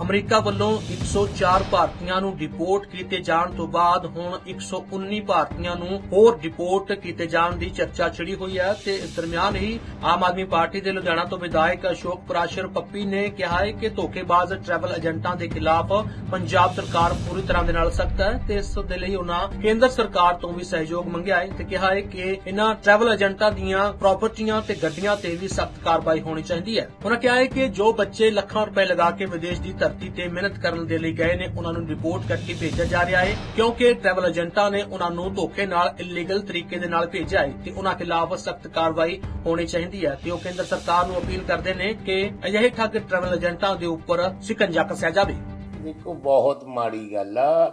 America ਵੱਲੋਂ 104 ਭਾਰਤੀਆਂ ਨੂੰ ਡਿਪੋਰਟ ਕੀਤੇ ਜਾਣ ਤੋਂ ਬਾਅਦ ਹੁਣ 119 ਭਾਰਤੀਆਂ ਨੂੰ ਹੋਰ ਡਿਪੋਰਟ ਕੀਤੇ ਜਾਣ ਦੀ ਚਰਚਾ ਛਿੜੀ ਹੋਈ ਹੈ ਤੇ ਇਸ ਦਰਮਿਆਨ ਹੀ ਆਮ ਆਦਮੀ ਪਾਰਟੀ ਦੇ ਲੁਧਿਆਣਾ ਤੋਂ ਵਿਧਾਇਕ ਅਸ਼ੋਕ ਪ੍ਰਾਸ਼ਰ ਪੱਪੀ ਨੇ ਕਿਹਾ ਹੈ ਕਿ ਧੋਖੇਬਾਜ਼ ਟਰੈਵਲ ਏਜੰਟਾਂ ਦੇ ਖਿਲਾਫ ਪੰਜਾਬ ਸਰਕਾਰ ਪੂਰੀ ਤਰ੍ਹਾਂ ਦੇ ਨਾਲ ਸਖਤ ਹੈ ਤੇ ਇਸ ਦੇ ਲਈ ਉਹਨਾਂ ਕੇਂਦਰ ਸਰਕਾਰ ਤੋਂ ਵੀ ਸਹਿਯੋਗ ਮੰਗਿਆ ਹੈ ਤੇ ਕਿਹਾ ਹੈ ਕਿ ਇਹਨਾਂ ਟਰੈਵਲ ਏਜੰਟਾਂ ਦੀਆਂ ਪ੍ਰਾਪਰਟੀਆਂ ਤੇ ਗੱਡੀਆਂ ਤੇ ਵੀ ਸਖਤ ਕਾਰਵਾਈ ਹੋਣੀ ਚਾਹੀਦੀ ਹੈ। ਉਹਨਾਂ ਕਿਹਾ ਹੈ ਕਿ ਜੋ ਬੱਚੇ ਲੱਖਾਂ ਰੁਪਏ ਲਗਾ ਕੇ ਵਿਦੇਸ਼ ਦੀ ਧਰਤੀ ਤੇ ਮਿਹਨਤ ਕਰਨ ਦੇ ਲਈ ਗਏ ਨੇ, ਉਹਨਾਂ ਨੂੰ ਰਿਪੋਰਟ ਕਰਕੇ ਭੇਜਿਆ ਜਾ ਰਿਹਾ ਹੈ, ਕਿਉਂਕਿ ਟਰੈਵਲ ਏਜੰਟਾਂ ਨੇ ਉਹਨਾਂ ਨੂੰ ਧੋਖੇ ਨਾਲ ਇਲੀਗਲ ਤਰੀਕੇ ਦੇ ਨਾਲ ਭੇਜਿਆ ਹੈ ਤੇ ਉਹਨਾਂ ਖਿਲਾਫ ਸਖਤ ਕਾਰਵਾਈ ਹੋਣੀ ਚਾਹੀਦੀ ਹੈ। ਤੇ ਉਹ ਕੇਂਦਰ ਸਰਕਾਰ ਨੂੰ ਅਪੀਲ ਕਰਦੇ ਨੇ ਕਿ ਅਜਿਹੇ ਠੱਗ ਟਰੈਵਲ ਏਜੰਟਾਂ ਦੇ ਉੱਪਰ ਸਿਕੰਜਾ ਕੱਸਿਆ ਜਾਵੇ। ਦੇਖੋ, ਬਹੁਤ ਮਾੜੀ ਗੱਲ ਆ।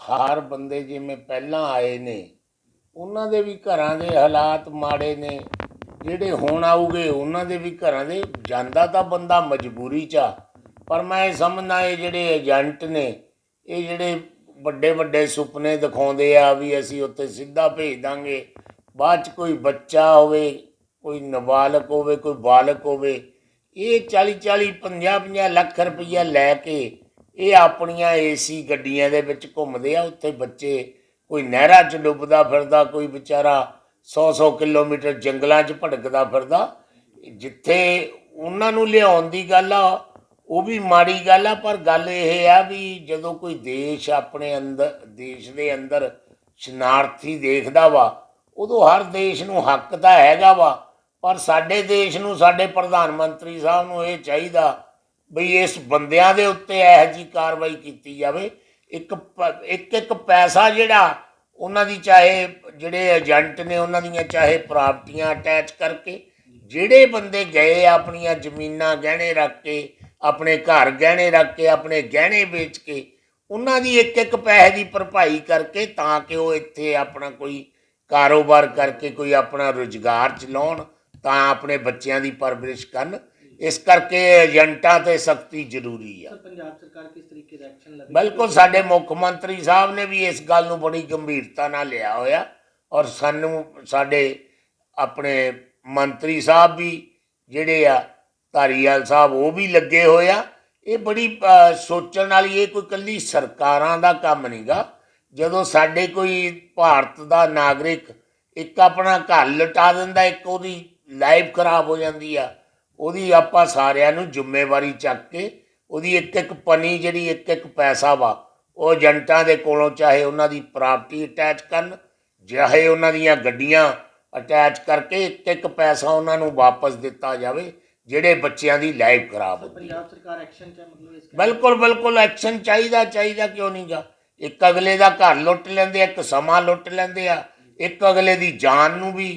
ਹਰ ਬੰਦੇ ਜਿਵੇਂ ਪਹਿਲਾਂ ਆਏ ਨੇ, ਉਹਨਾਂ ਦੇ ਵੀ ਘਰਾਂ ਦੇ ਹਾਲਾਤ ਮਾੜੇ ਨੇ। ਜਿਹੜੇ ਹੁਣ ਆਉਗੇ ਉਹਨਾਂ ਦੇ ਵੀ ਘਰਾਂ ਦੇ, ਜਾਂਦਾ ਤਾਂ ਬੰਦਾ ਮਜਬੂਰੀ ਚ ਆ। ਪਰ ਮੈਂ ਇਹ ਸਮਝਦਾ, ਇਹ ਜਿਹੜੇ ਏਜੰਟ ਨੇ, ਇਹ ਜਿਹੜੇ ਵੱਡੇ ਵੱਡੇ ਸੁਪਨੇ ਦਿਖਾਉਂਦੇ ਆ ਵੀ ਅਸੀਂ ਉੱਥੇ ਸਿੱਧਾ ਭੇਜ ਦਾਂਗੇ। ਬਾਅਦ ਚ ਕੋਈ ਬੱਚਾ ਹੋਵੇ, ਕੋਈ ਨਾਬਾਲਗ ਹੋਵੇ, ਕੋਈ ਬਾਲਕ ਹੋਵੇ, ਇਹ 40 40 50 50 ਲੱਖ ਰੁਪਈਆ ਲੈ ਕੇ ਇਹ ਆਪਣੀਆਂ ਏਸੀ ਗੱਡੀਆਂ ਦੇ ਵਿੱਚ ਘੁੰਮਦੇ ਆ। ਉੱਥੇ ਬੱਚੇ, ਕੋਈ ਨਹਿਰਾਂ 'ਚ ਡੁੱਬਦਾ ਫਿਰਦਾ, ਕੋਈ ਵਿਚਾਰਾ 100-100 ਕਿਲੋਮੀਟਰ ਜੰਗਲਾਂ 'ਚ ਭਟਕਦਾ ਫਿਰਦਾ। ਜਿੱਥੇ ਉਹਨਾਂ ਨੂੰ ਲਿਆਉਣ ਦੀ ਗੱਲ ਆ ਉਹ ਵੀ ਮਾੜੀ ਗੱਲ ਆ, ਪਰ ਗੱਲ ਇਹ ਆ ਵੀ ਜਦੋਂ ਕੋਈ ਦੇਸ਼ ਆਪਣੇ ਅੰਦਰ, ਦੇਸ਼ ਦੇ ਅੰਦਰ ਸ਼ਨਾਰਥੀ ਦੇਖਦਾ ਵਾ, ਉਦੋਂ ਹਰ ਦੇਸ਼ ਨੂੰ ਹੱਕ ਤਾਂ ਹੈਗਾ ਵਾ, ਪਰ ਸਾਡੇ ਦੇਸ਼ ਨੂੰ, ਸਾਡੇ ਪ੍ਰਧਾਨ ਮੰਤਰੀ ਸਾਹਿਬ ਨੂੰ ਇਹ ਚਾਹੀਦਾ ਬਈ ਇਸ ਬੰਦਿਆਂ ਦੇ ਉੱਤੇ ਇਹੋ ਜੀ ਕਾਰਵਾਈ ਕੀਤੀ ਜਾਵੇ। ਇੱਕ ਇੱਕ ਇੱਕ ਪੈਸਾ ਜਿਹੜਾ, ਉਹਨਾਂ ਦੀ ਚਾਹੇ ਜਿਹੜੇ ਏਜੰਟ ਨੇ, ਉਹਨਾਂ ਦੀਆਂ ਚਾਹੇ ਪ੍ਰਾਪਰਟੀਆਂ ਅਟੈਚ ਕਰਕੇ, ਜਿਹੜੇ ਬੰਦੇ ਗਏ ਆਪਣੀਆਂ ਜ਼ਮੀਨਾਂ ਗਹਿਣੇ ਰੱਖ ਕੇ ਆਪਣੇ ਘਰ ਗਹਿਣੇ ਰੱਖ ਕੇ ਆਪਣੇ ਗਹਿਣੇ ਵੇਚ ਕੇ ਉਹਨਾਂ ਦੀ ਇੱਕ ਇੱਕ ਪੈਸੇ ਦੀ ਭਰਪਾਈ ਕਰਕੇ ਤਾਂ ਕਿ ਉਹ ਇੱਥੇ ਆਪਣਾ ਕੋਈ ਕਾਰੋਬਾਰ ਕਰਕੇ ਕੋਈ ਆਪਣਾ ਰੁਜ਼ਗਾਰ ਚਲਾਉਣ ਤਾਂ ਆਪਣੇ ਬੱਚਿਆਂ ਦੀ ਪਰਵਰਿਸ਼ ਕਰਨ। ਇਸ ਕਰਕੇ ਏਜੰਟਾਂ ਤੇ ਸਖਤੀ ਜ਼ਰੂਰੀ ਆ। ਪੰਜਾਬ ਸਰਕਾਰ ਕਿਸ ਤਰੀਕੇ ਦਾ ਐਕਸ਼ਨ ਲਵੇ? ਬਿਲਕੁਲ ਸਾਡੇ ਮੁੱਖ ਮੰਤਰੀ ਸਾਹਿਬ ਨੇ ਵੀ ਇਸ ਗੱਲ ਨੂੰ ਬੜੀ ਗੰਭੀਰਤਾ ਨਾਲ ਲਿਆ ਹੋਇਆ ਔਰ ਸਾਨੂੰ ਸਾਡੇ ਆਪਣੇ ਮੰਤਰੀ ਸਾਹਿਬ ਵੀ ਜਿਹੜੇ ਆ ਧਾਰੀਵਾਲ ਸਾਹਿਬ ਉਹ ਵੀ ਲੱਗੇ ਹੋਏ ਆ। ਇਹ ਬੜੀ ਸੋਚਣ ਵਾਲੀ ਇਹ ਕੋਈ ਕੱਲੀ ਸਰਕਾਰਾਂ ਦਾ ਕੰਮ ਨਹੀਂਗਾ। ਜਦੋਂ ਸਾਡੇ ਕੋਈ ਭਾਰਤ ਦਾ ਨਾਗਰਿਕ ਇੱਕ ਆਪਣਾ ਘਰ ਲਟਾ ਦਿੰਦਾ, ਇੱਕ ਉਹਦੀ ਲਾਈਫ ਖਰਾਬ ਹੋ ਜਾਂਦੀ ਆ, ਉਹਦੀ ਆਪਾਂ ਸਾਰਿਆਂ ਨੂੰ ਜ਼ਿੰਮੇਵਾਰੀ ਚੱਕ ਕੇ ਉਹਦੀ ਇੱਕ ਇੱਕ ਪਨੀ ਜਿਹੜੀ ਇੱਕ ਇੱਕ ਪੈਸਾ ਵਾ, ਉਹ ਏਜੰਟਾਂ ਦੇ ਕੋਲੋਂ ਚਾਹੇ ਉਹਨਾਂ ਦੀ ਪ੍ਰਾਪਰਟੀ ਅਟੈਚ ਕਰਨ, ਚਾਹੇ ਉਹਨਾਂ ਦੀਆਂ ਗੱਡੀਆਂ ਅਟੈਚ ਕਰਕੇ ਇੱਕ ਇੱਕ ਪੈਸਾ ਉਹਨਾਂ ਨੂੰ ਵਾਪਸ ਦਿੱਤਾ ਜਾਵੇ ਜਿਹੜੇ ਬੱਚਿਆਂ ਦੀ ਲਾਈਫ ਖਰਾਬ ਹੁੰਦੀ ਪੰਜਾਬ ਸਰਕਾਰ ਐਕਸ਼ਨ ਚ ਮਤਲਬ ਇਸ ਬਿਲਕੁਲ ਬਿਲਕੁਲ ਐਕਸ਼ਨ ਚਾਹੀਦਾ ਚਾਹੀਦਾ ਕਿਉਂ ਨਹੀਂਗਾ ਇੱਕ ਅਗਲੇ ਦਾ ਘਰ ਲੁੱਟ ਲੈਂਦੇ ਆ ਇੱਕ ਸਮਾਂ ਲੁੱਟ ਲੈਂਦੇ ਆ ਇੱਕ ਅਗਲੇ ਦੀ ਜਾਨ ਨੂੰ ਵੀ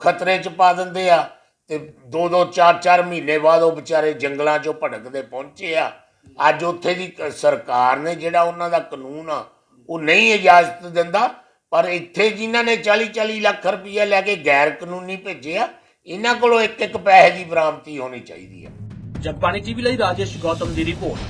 ਖਤਰੇ 'ਚ ਪਾ ਦਿੰਦੇ ਆ ਤੇ ਦੋ ਦੋ ਚਾਰ ਚਾਰ ਮਹੀਨੇ ਬਾਅਦ ਉਹ ਵਿਚਾਰੇ ਜੰਗਲਾਂ 'ਚੋਂ ਭਟਕਦੇ ਪਹੁੰਚੇ ਆ। ਅੱਜ ਉੱਥੇ ਦੀ ਸਰਕਾਰ ਨੇ ਜਿਹੜਾ ਉਹਨਾਂ ਦਾ ਕਾਨੂੰਨ ਆ ਉਹ ਨਹੀਂ ਇਜਾਜ਼ਤ ਦਿੰਦਾ ਪਰ ਇੱਥੇ ਜਿਨ੍ਹਾਂ ਨੇ 40 40 ਲੱਖ ਰੁਪਏ ਲੈ ਕੇ ਗੈਰ ਕਾਨੂੰਨੀ ਭੇਜੇ ਆ ਇਹਨਾਂ ਕੋਲੋਂ ਇੱਕ ਇੱਕ ਪੈਸੇ ਦੀ ਬਰਾਮਤੀ ਹੋਣੀ ਚਾਹੀਦੀ ਹੈ ਜਗਬਾਣੀ ਟੀਵੀ ਲਈ ਰਾਜੇਸ਼ ਗੌਤਮ ਦੀ ਰਿਪੋਰਟ।